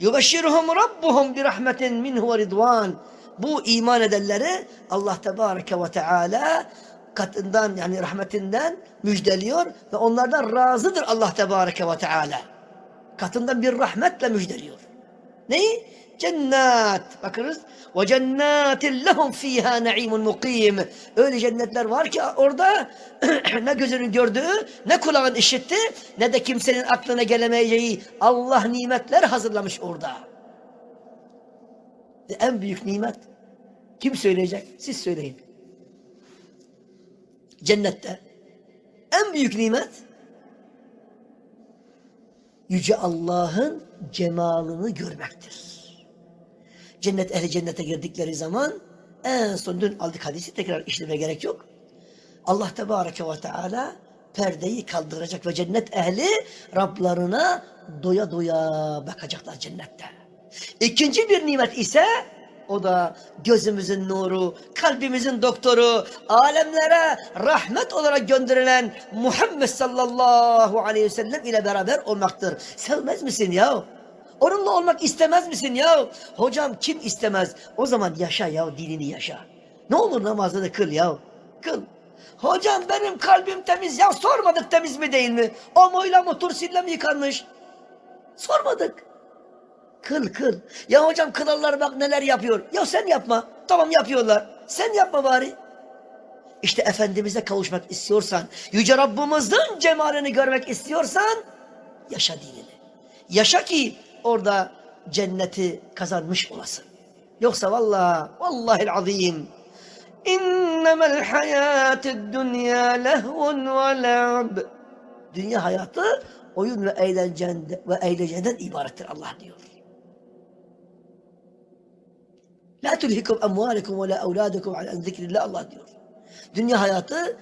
Yubeşşiruhum rabbuhum bir rahmetin minhu ve ridvan. Bu iman edenleri Allah Tebareke ve Teala katından yani rahmetinden müjdeliyor ve onlardan razıdır Allah Tebareke ve Teala. Katından bir rahmetle müjdeliyor. Neyi? Cennet. Bakınız. Ve cennetin lehum fiha na'imun mukim. Öyle cennetler var ki orada ne gözünün gördüğü, ne kulağın işitti, ne de kimsenin aklına gelemeyeceği Allah nimetler hazırlamış orada. En büyük nimet kim söyleyecek? Siz söyleyin. Cennette en büyük nimet Yüce Allah'ın cemalını görmektir. Cennet ehli cennete girdikleri zaman en son dün aldık hadisi tekrar işlemeye gerek yok. Allah Tebareke ve Teala perdeyi kaldıracak ve cennet ehli Rablarına doya doya bakacaklar cennette. İkinci bir nimet ise o da gözümüzün nuru, kalbimizin doktoru, alemlere rahmet olarak gönderilen Muhammed sallallahu aleyhi ve sellem ile beraber olmaktır. Sevmez misin ya? Onunla olmak istemez misin ya? Hocam kim istemez? O zaman yaşa ya dinini yaşa. Ne olur namazını kıl ya. Kıl. Hocam benim kalbim temiz ya sormadık temiz mi değil mi? O muyla mı tursille mi yıkanmış? Sormadık. Kıl kıl. Ya hocam kılarlar bak neler yapıyor. Ya sen yapma. Tamam yapıyorlar. Sen yapma bari. İşte Efendimiz'e kavuşmak istiyorsan, Yüce Rabbimizin cemalini görmek istiyorsan, yaşa dinini. Yaşa ki orada cenneti kazanmış olasın. Yoksa vallahi, vallahi azim. İnnemel hayatid dünya lehvun ve la'b. Dünya hayatı oyun ve eğlenceden, ve eğlenceden ibarettir Allah diyor. La tulhikum amwalikum ve la evladukum an zikrillah Allah diyor. Dünya hayatı